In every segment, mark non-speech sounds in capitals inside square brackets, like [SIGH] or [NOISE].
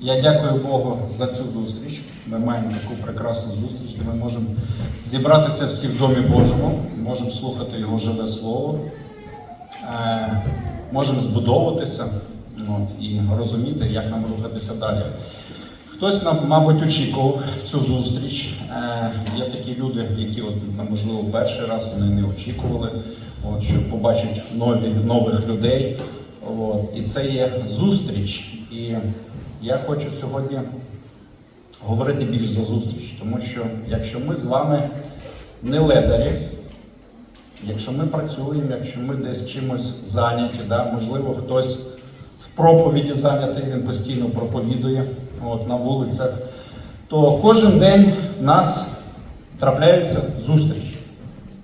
Я дякую Богу за цю зустріч. Ми маємо таку прекрасну зустріч, де ми можемо зібратися всі в Домі Божому, можемо слухати Його живе слово, е, можемо збудовуватися от, і розуміти, як нам рухатися далі. Хтось нам, мабуть, очікував цю зустріч. Е, є такі люди, які, от, ну, можливо, перший раз вони не очікували, от, що побачать нові, нових людей. От, і це є зустріч. І я хочу сьогодні говорити більш за зустріч, тому що якщо ми з вами не ледарі, якщо ми працюємо, якщо ми десь чимось зайняті, да, можливо, хтось в проповіді зайнятий, він постійно проповідує от, на вулицях, то кожен день в нас трапляються зустрічі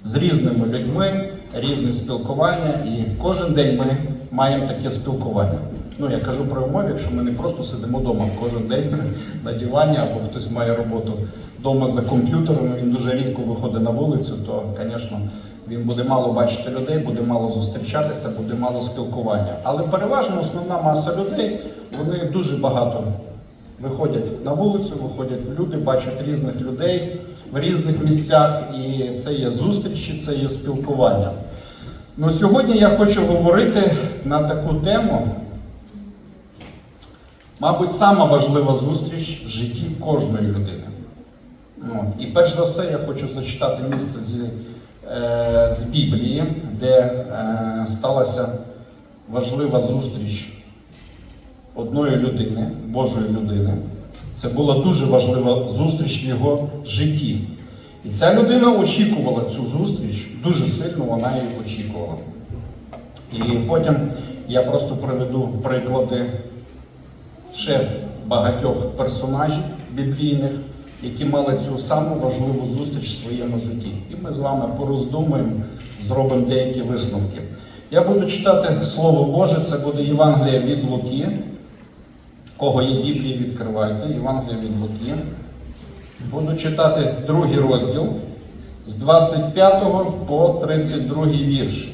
з різними людьми, різне спілкування, і кожен день ми маємо таке спілкування. Ну, я кажу про умови, якщо ми не просто сидимо вдома кожен день [LAUGHS] на дивані, або хтось має роботу вдома за комп'ютером, він дуже рідко виходить на вулицю, то, звісно, він буде мало бачити людей, буде мало зустрічатися, буде мало спілкування. Але переважно основна маса людей, вони дуже багато виходять на вулицю, виходять в люди, бачать різних людей в різних місцях, і це є зустрічі, це є спілкування. Ну, сьогодні я хочу говорити на таку тему. Мабуть, сама важлива зустріч в житті кожної людини. От. І перш за все я хочу зачитати місце з, е, з Біблії, де е, сталася важлива зустріч одної людини, Божої людини. Це була дуже важлива зустріч в його житті. І ця людина очікувала цю зустріч, дуже сильно вона її очікувала. І потім я просто приведу приклади ще багатьох персонажів біблійних, які мали цю саму важливу зустріч в своєму житті. І ми з вами пороздумуємо, зробимо деякі висновки. Я буду читати Слово Боже, це буде Євангелія від Луки. Кого є Біблії, відкривайте. Євангелія від Луки. Буду читати другий розділ з 25 по 32 вірш.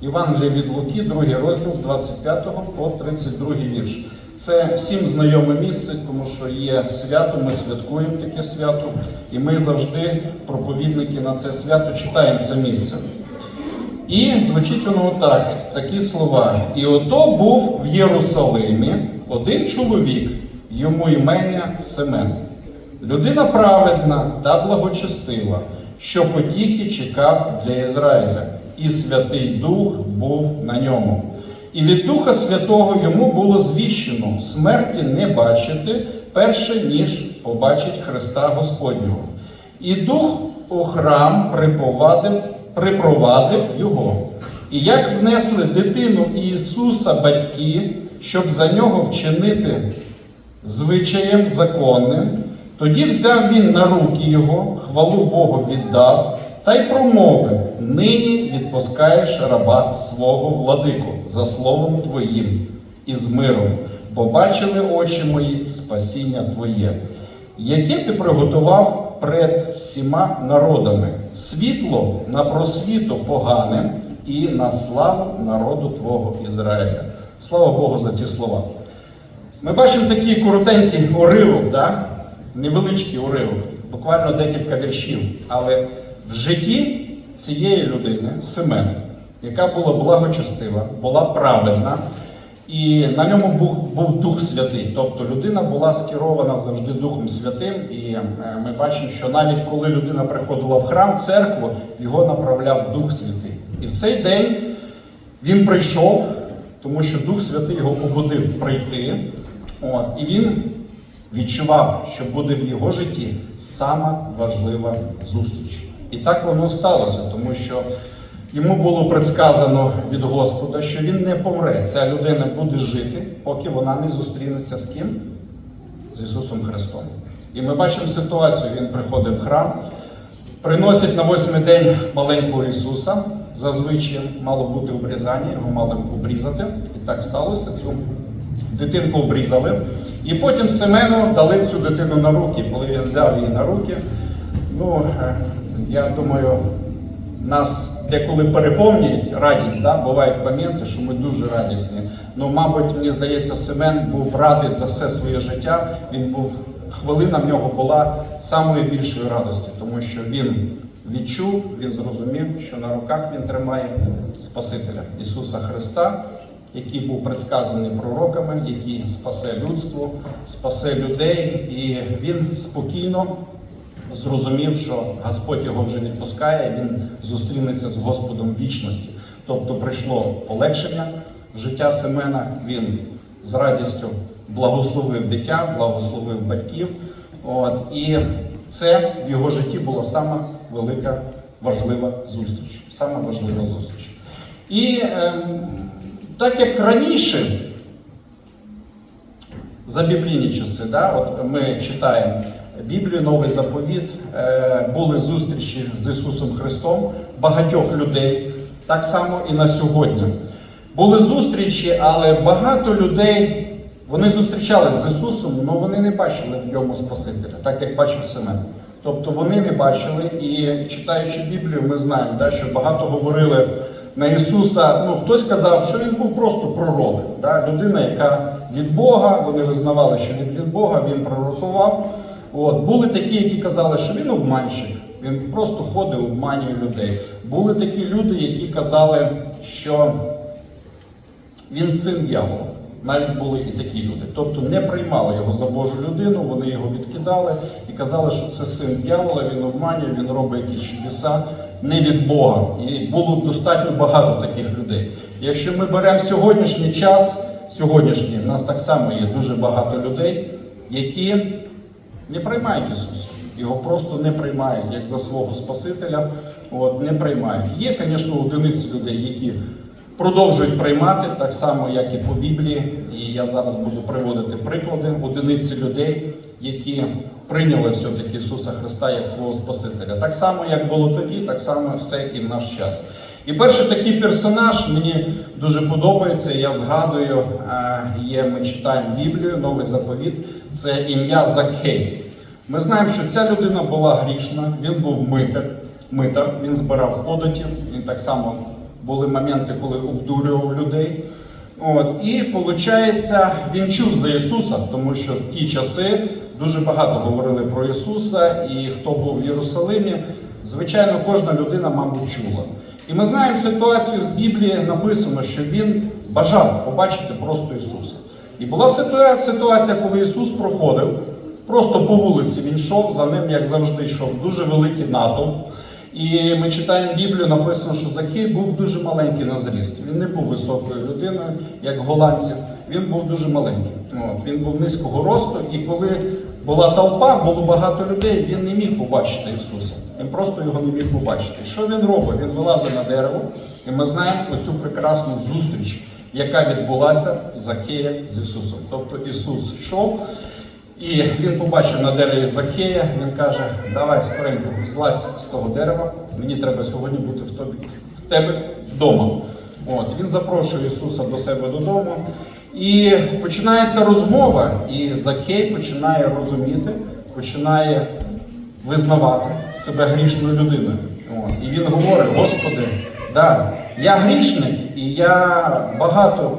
Євангелія від Луки, другий розділ з 25 по 32 вірш. Це всім знайоме місце, тому що є свято, ми святкуємо таке свято, і ми завжди, проповідники на це свято, читаємо це місце. І звучить воно так, такі слова. І ото був в Єрусалимі один чоловік, йому імення Семен. Людина праведна та благочестива, що потіхи чекав для Ізраїля, і Святий Дух був на ньому. І від Духа Святого йому було звіщено смерті не бачити, перше, ніж побачить Христа Господнього. І Дух у храм приповадив, припровадив його. І як внесли дитину Ісуса батьки, щоб за нього вчинити звичаєм законним, тоді взяв він на руки його, хвалу Богу віддав, та й промовив: нині відпускаєш раба свого владику за словом твоїм і з миром, бо бачили очі мої спасіння Твоє, яке ти приготував пред всіма народами, світло на просвіту поганим і на славу народу Твого Ізраїля. Слава Богу за ці слова. Ми бачимо такий коротенький уривок, да? невеличкий уривок, буквально декілька віршів. Але в житті цієї людини, Семена, яка була благочестива, була праведна, і на ньому був, був Дух Святий. Тобто людина була скерована завжди Духом Святим, і е, ми бачимо, що навіть коли людина приходила в храм, в церкву, його направляв Дух Святий. І в цей день він прийшов, тому що Дух Святий його побудив прийти. От, і він відчував, що буде в його житті сама важлива зустріч. І так воно сталося, тому що йому було предсказано від Господа, що він не помре. Ця людина буде жити, поки вона не зустрінеться з ким? З Ісусом Христом. І ми бачимо ситуацію: він приходить в храм, приносять на восьмий день маленького Ісуса. Зазвичай мало бути обрізання, його мали обрізати. І так сталося. Цю дитинку обрізали. І потім Семену дали цю дитину на руки. Коли він взяв її на руки, ну, е, я думаю, нас деколи переповнюють радість, да? бувають моменти, що ми дуже радісні. Ну, мабуть, мені здається, Семен був радий за все своє життя. Він був хвилина в нього була самої більшої радості, тому що він відчув, він зрозумів, що на руках він тримає Спасителя Ісуса Христа, який був предсказаний пророками, який спасе людство, спасе людей, і він спокійно зрозумів, що Господь його вже відпускає, він зустрінеться з Господом вічності. Тобто прийшло полегшення в життя Семена. Він з радістю благословив дитя, благословив батьків. От, і це в його житті була сама велика важлива зустріч. Сама важлива зустріч. І ем, так як раніше за біблійні часи, да, от ми читаємо Біблію, Новий заповіт, е, були зустрічі з Ісусом Христом багатьох людей, так само і на сьогодні. Були зустрічі, але багато людей вони зустрічалися з Ісусом, але вони не бачили в ньому Спасителя, так як бачив Семен. Тобто вони не бачили, і читаючи Біблію, ми знаємо, да, що багато говорили на Ісуса. Ну, хтось казав, що він був просто пророк, да, людина, яка від Бога, вони визнавали, що він від Бога, він пророкував. От, були такі, які казали, що він обманщик, він просто ходить, обманює людей. Були такі люди, які казали, що він син дьявола. Навіть були і такі люди. Тобто не приймали його за Божу людину, вони його відкидали і казали, що це син дьявола, він обманює, він робить якісь чудеса не від Бога. І було достатньо багато таких людей. Якщо ми беремо сьогоднішній час, сьогоднішній, в нас так само є дуже багато людей, які не приймають Ісуса. Його просто не приймають як за свого Спасителя, от, не приймають. Є, звісно, одиниці людей, які продовжують приймати, так само, як і по Біблії. І я зараз буду приводити приклади одиниці людей, які прийняли все-таки Ісуса Христа як свого Спасителя. Так само, як було тоді, так само все і в наш час. І перший такий персонаж мені дуже подобається. Я згадую, е, є, ми читаємо Біблію, новий заповіт. Це ім'я Закхей. Ми знаємо, що ця людина була грішна, він був митар, митар, він збирав податів, він так само були моменти, коли обдурював людей. От, і виходить, він чув за Ісуса, тому що в ті часи дуже багато говорили про Ісуса, і хто був в Єрусалимі, звичайно, кожна людина, мабуть, чула. І ми знаємо ситуацію з Біблії, написано, що він бажав побачити просто Ісуса. І була ситуація, коли Ісус проходив, просто по вулиці він йшов, за ним, як завжди, йшов дуже великий натовп. І ми читаємо Біблію, написано, що Закій був дуже маленький на зріст. Він не був високою людиною, як голландці. Він був дуже маленький. От, він був низького росту, і коли була толпа, було багато людей, він не міг побачити Ісуса. Він просто його не міг побачити. Що він робить? Він вилазить на дерево, і ми знаємо оцю прекрасну зустріч, яка відбулася в Закея з Ісусом. Тобто Ісус йшов. І він побачив на дереві Закея, він каже, давай скоренько, злазь з того дерева, мені треба сьогодні бути в, тобі, в тебе вдома. От, Він запрошує Ісуса до себе додому. І починається розмова, і Закей починає розуміти, починає визнавати себе грішною людиною. І він говорить, Господи, да, я грішник, і я багато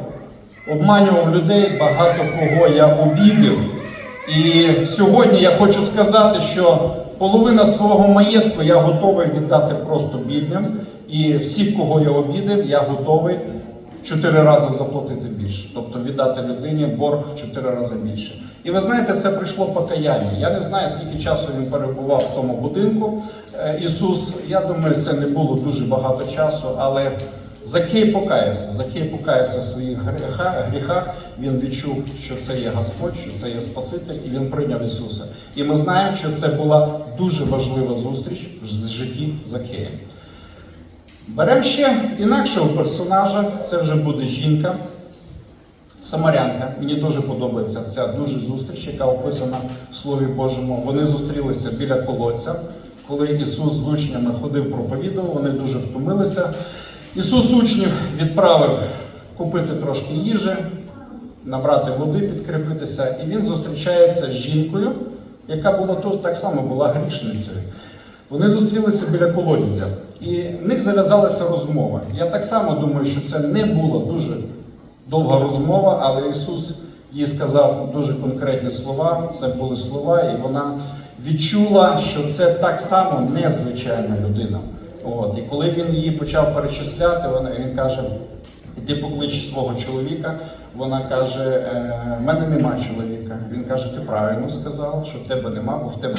обманював людей, багато кого я обідив. І сьогодні я хочу сказати, що половина свого маєтку я готовий віддати просто бідним. І всі, кого я обідав, я готовий в чотири рази заплатити більше. Тобто віддати людині борг в чотири рази більше. І ви знаєте, це прийшло покаяння. Я не знаю, скільки часу він перебував в тому будинку. е, Ісус, я думаю, це не було дуже багато часу, але Закей покаявся, Закей покаявся в своїх гріхах. Він відчув, що це є Господь, що це є Спаситель, і він прийняв Ісуса. І ми знаємо, що це була дуже важлива зустріч в житті Закея. Беремо ще інакшого персонажа, це вже буде жінка, Самарянка. Мені дуже подобається ця дуже зустріч, яка описана в Слові Божому. Вони зустрілися біля колодця, коли Ісус з учнями ходив проповідував, вони дуже втомилися. Ісус учнів відправив купити трошки їжі, набрати води, підкріпитися, і він зустрічається з жінкою, яка була тут так само була грішницею. Вони зустрілися біля колодязя, і в них зав'язалася розмова. Я так само думаю, що це не була дуже довга розмова, але Ісус їй сказав дуже конкретні слова. Це були слова, і вона відчула, що це так само незвичайна людина. От і коли він її почав перечисляти, він каже: Іди поклич свого чоловіка. Вона каже: «Е, в мене нема чоловіка. Він каже, ти правильно сказав, що в тебе нема, бо в тебе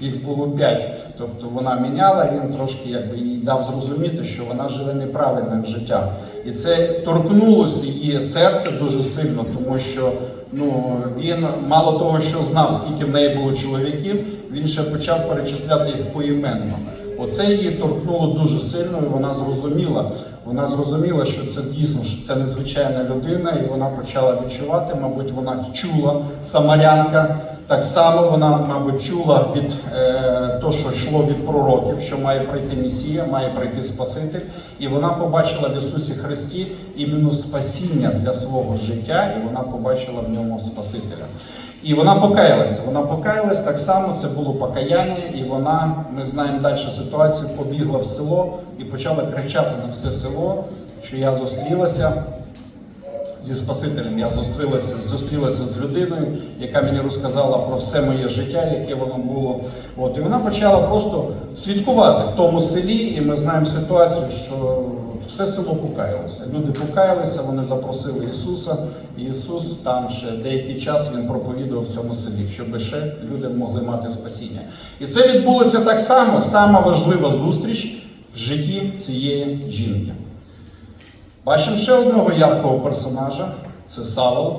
їх було п'ять. Тобто вона міняла, він трошки якби їй дав зрозуміти, що вона живе неправильним життям. І це торкнулося її серце дуже сильно, тому що ну він мало того, що знав, скільки в неї було чоловіків, він ще почав перечисляти їх поіменно. Оце її торкнуло дуже сильно, і вона зрозуміла. Вона зрозуміла, що це дійсно що це незвичайна людина, і вона почала відчувати. Мабуть, вона чула самарянка. Так само вона, мабуть, чула від е, то, що йшло від пророків, що має прийти Месія, має прийти Спаситель, і вона побачила в Ісусі Христі іменно спасіння для свого життя, і вона побачила в ньому Спасителя. І вона покаялася. Вона покаялась так само. Це було покаяння, і вона, ми знаємо далі ситуацію, побігла в село і почала кричати на все село, що я зустрілася зі Спасителем. Я зустрілася, зустрілася з людиною, яка мені розказала про все моє життя, яке воно було. От і вона почала просто свідкувати в тому селі, і ми знаємо ситуацію, що все село покаялося. Люди покаялися, вони запросили Ісуса. І Ісус там ще деякий час він проповідував в цьому селі, щоб ще люди могли мати спасіння. І це відбулося так само, сама важлива зустріч в житті цієї жінки. Бачимо ще одного яркого персонажа це Савол.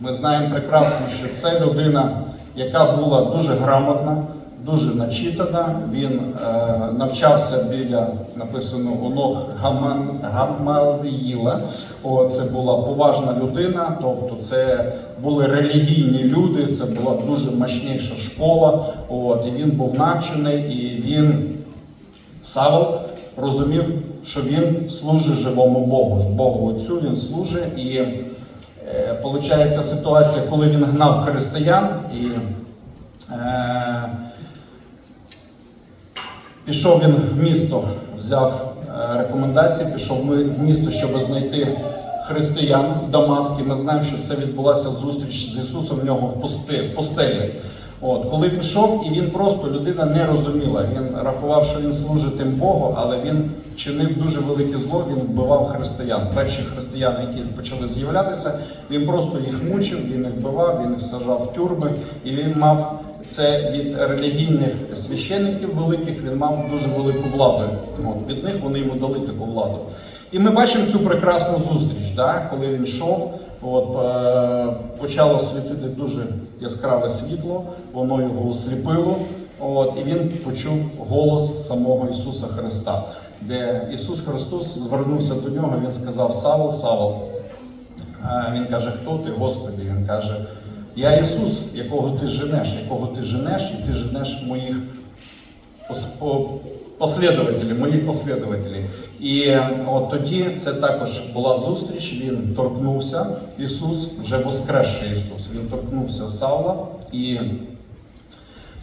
Ми знаємо прекрасно, що це людина, яка була дуже грамотна, дуже начитана. Він е, навчався біля написано у ног Гамаліїла. О, це була поважна людина, тобто це були релігійні люди, це була дуже мощніша школа. От, і він був навчений, і він Савол розумів, що він служить живому Богу. Богу Отцю він служить. І е, ситуація, коли він гнав християн і е, пішов він в місто, взяв е, рекомендації, пішов в місто, щоб знайти християн в Дамаскі. Ми знаємо, що це відбулася зустріч з Ісусом в нього в пустелі. От, коли він йшов, і він просто людина не розуміла. Він рахував, що він служить тим Богу, але він чинив дуже велике зло. Він вбивав християн. Перші християни, які почали з'являтися, він просто їх мучив, він їх вбивав, він їх сажав в тюрми, і він мав це від релігійних священиків великих. Він мав дуже велику владу. От від них вони йому дали таку владу. І ми бачимо цю прекрасну зустріч, да, коли він йшов. От, е, почало світити дуже яскраве світло, воно його осліпило. От, і він почув голос самого Ісуса Христа, де Ісус Христос звернувся до нього, Він сказав: Савол, Савол. Е, Він каже, хто ти, Господи? Він каже, я Ісус, якого ти женеш, якого ти женеш, і ти женеш моїх пос- по- послідователів, моїх послідователів. І е, от тоді це також була зустріч. Він торкнувся, Ісус, вже воскресший Ісус. Він торкнувся Савла, і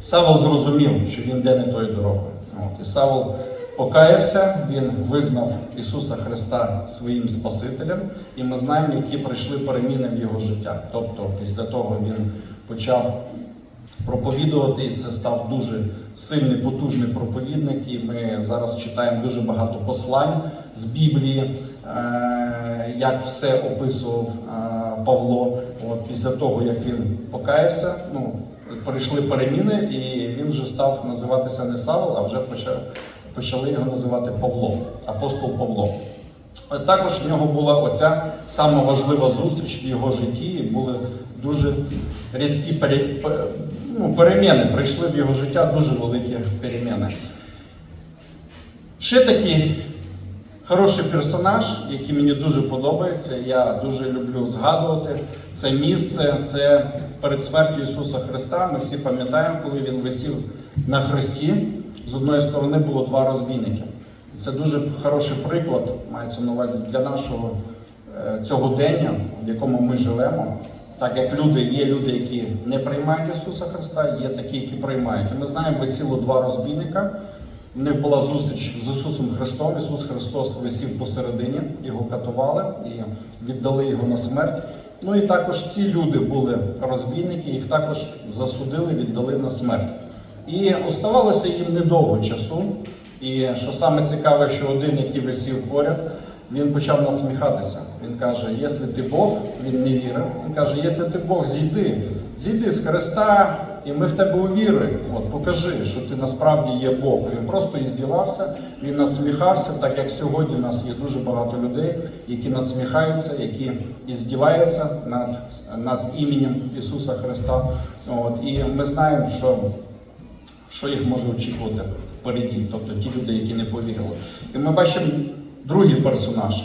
Савол зрозумів, що він йде не тою дорогою. От, і Савол покаявся, він визнав Ісуса Христа своїм Спасителем, і ми знаємо, які прийшли переміни в його життя. Тобто, після того він почав проповідувати, і це став дуже сильний, потужний проповідник. І ми зараз читаємо дуже багато послань з Біблії, е, як все описував е, Павло. От після того, як він покаявся, ну прийшли переміни, і він вже став називатися не Савол, а вже почав, почали його називати Павло, апостол Павло. Е, Також в нього була оця сама важлива зустріч в його житті, і були дуже різкі пере, ну, переміни. Прийшли в його життя дуже великі переміни. Ще такий хороший персонаж, який мені дуже подобається. Я дуже люблю згадувати це місце. Це перед смертю Ісуса Христа. Ми всі пам'ятаємо, коли він висів на хресті. З одної сторони було два розбійники. Це дуже хороший приклад, мається на увазі для нашого е, цього дення, в якому ми живемо. Так як люди, є люди, які не приймають Ісуса Христа, є такі, які приймають. І ми знаємо, висіло два розбійника. В них була зустріч з Ісусом Христом. Ісус Христос висів посередині, його катували і віддали його на смерть. Ну і також ці люди були розбійники, їх також засудили, віддали на смерть. І оставалося їм недовго часу. І що саме цікаве, що один, який висів поряд, він почав насміхатися. Він каже: якщо ти Бог, він не вірив. Він каже, якщо ти Бог, зійди, зійди з Христа, і ми в тебе увіруємо. От покажи, що ти насправді є Бог. Він просто іздівався, він надсміхався, так як сьогодні у нас є дуже багато людей, які надсміхаються, які іздіваються над, над іменем Ісуса Христа. От, і ми знаємо, що що їх може очікувати впереді, тобто ті люди, які не повірили. І ми бачимо другий персонаж,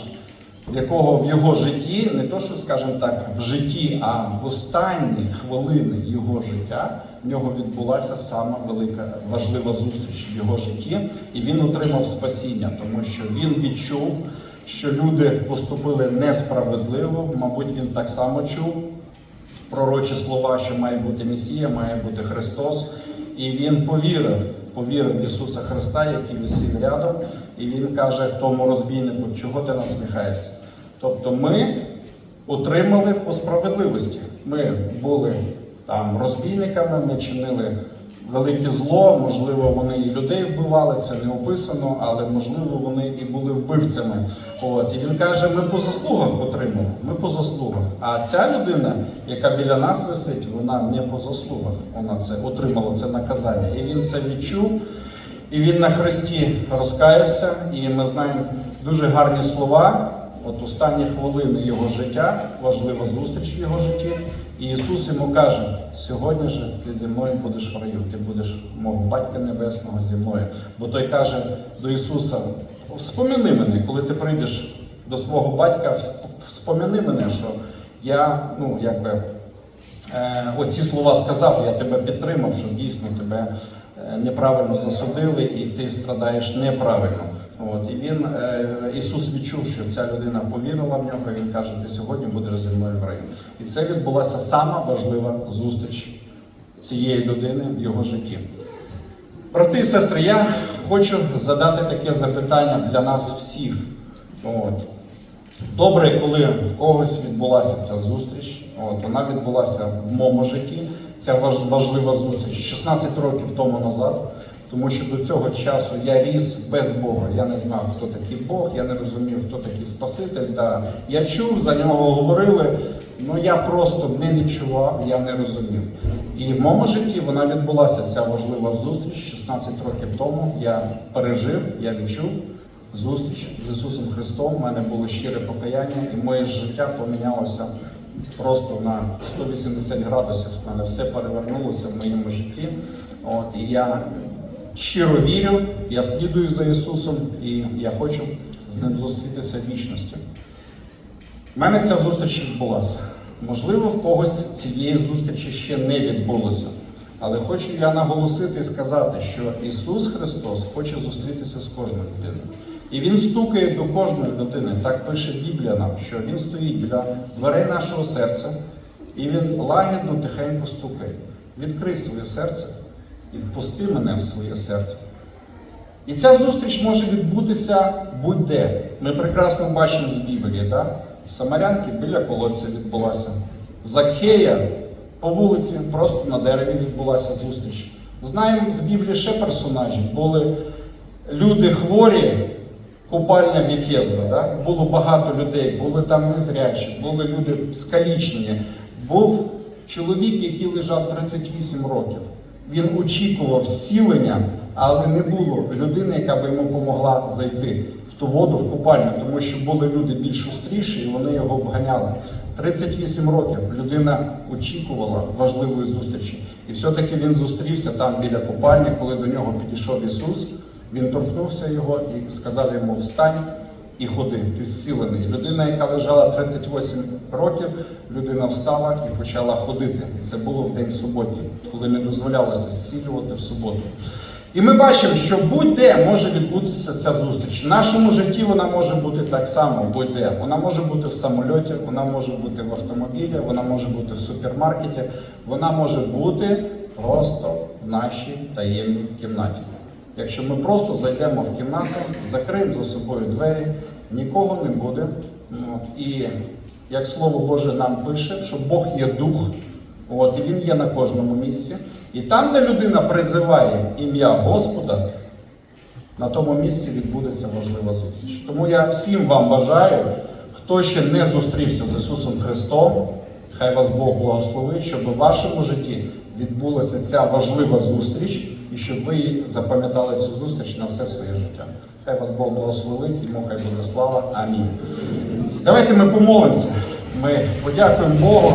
якого в його житті, не то, що, скажімо так, в житті, а в останні хвилини його життя в нього відбулася сама велика важлива зустріч в його житті, і він отримав спасіння, тому що він відчув, що люди поступили несправедливо. Мабуть, він так само чув пророчі слова, що має бути Месія, має бути Христос. І він повірив, повірив в Ісуса Христа, який висів рядом, і він каже тому розбійнику, чого ти насміхаєшся? Тобто ми отримали по справедливості. Ми були там розбійниками, ми чинили велике зло, можливо, вони і людей вбивали, це не описано, але можливо вони і були вбивцями. От і він каже: ми по заслугах отримали, ми по заслугах. А ця людина, яка біля нас висить, вона не по заслугах. Вона це отримала це наказання. І він це відчув. І він на хресті розкаявся, і ми знаємо дуже гарні слова. От останні хвилини його життя, важлива зустріч в його житті. І Ісус йому каже: сьогодні же ти зі мною будеш в раю, ти будеш мого батька небесного зі мною. Бо той каже до Ісуса: Вспомини мене, коли ти прийдеш до свого батька, всп- вспомини мене, що я, ну якби. Е, Оці слова сказав, я тебе підтримав, що дійсно тебе неправильно засудили і ти страдаєш неправильно. От і він е, Ісус відчув, що ця людина повірила в нього. і Він каже: Ти сьогодні будеш зі мною в раю. І це відбулася сама важлива зустріч цієї людини в його житті. Брати і сестри, я хочу задати таке запитання для нас всіх. От. Добре, коли в когось відбулася ця зустріч. От, вона відбулася в моєму житті. Ця важлива зустріч 16 років тому назад. Тому що до цього часу я ріс без Бога. Я не знав, хто такий Бог, я не розумів, хто такий Спаситель. Да. Я чув, за нього говорили, але я просто не відчував, я не розумів. І в моєму житті вона відбулася ця важлива зустріч 16 років тому. Я пережив, я відчув зустріч з Ісусом Христом. У мене було щире покаяння, і моє життя помінялося просто на 180 градусів. У мене все перевернулося в моєму житті. От, і я щиро вірю, я слідую за Ісусом, і я хочу з ним зустрітися в вічності. У мене ця зустріч відбулася. Можливо, в когось цієї зустрічі ще не відбулося. Але хочу я наголосити і сказати, що Ісус Христос хоче зустрітися з кожною людиною. І Він стукає до кожної людини. Так пише Біблія нам, що Він стоїть біля дверей нашого серця, і Він лагідно, тихенько стукає. Відкрий своє серце і впусти мене в своє серце. І ця зустріч може відбутися будь-де. Ми прекрасно бачимо з Біблії, да? Самарянки біля колодця відбулася. Закхея по вулиці, просто на дереві відбулася зустріч. Знаємо з Біблії ще персонажів. Були люди хворі, купальня Віфезда, да? було багато людей, були там незрячі, були люди скалічені. Був чоловік, який лежав 38 років. Він очікував зцілення, але не було людини, яка би йому допомогла зайти в ту воду, в купальню, тому що були люди більш шустріші, і вони його обганяли. 38 років людина очікувала важливої зустрічі. І все-таки він зустрівся там біля купальні, коли до нього підійшов Ісус. Він торкнувся його і сказав йому: Встань і ходи, ти зцілений. Людина, яка лежала 38 років, людина встала і почала ходити. Це було в день суботній, коли не дозволялося зцілювати в суботу. І ми бачимо, що будь-де може відбутися ця зустріч. В нашому житті вона може бути так само, будь-де. Вона може бути в самольоті, вона може бути в автомобілі, вона може бути в супермаркеті, вона може бути просто в нашій таємній кімнаті. Якщо ми просто зайдемо в кімнату, закриємо за собою двері, нікого не буде. От, і як Слово Боже нам пише, що Бог є дух, от, і Він є на кожному місці. І там, де людина призиває ім'я Господа, на тому місці відбудеться важлива зустріч. Тому я всім вам бажаю, хто ще не зустрівся з Ісусом Христом, хай вас Бог благословить, щоб у вашому житті відбулася ця важлива зустріч, і щоб ви запам'ятали цю зустріч на все своє життя. Хай вас Бог благословить, йому хай буде слава. Амінь. Давайте ми помолимося. Ми подякуємо Богу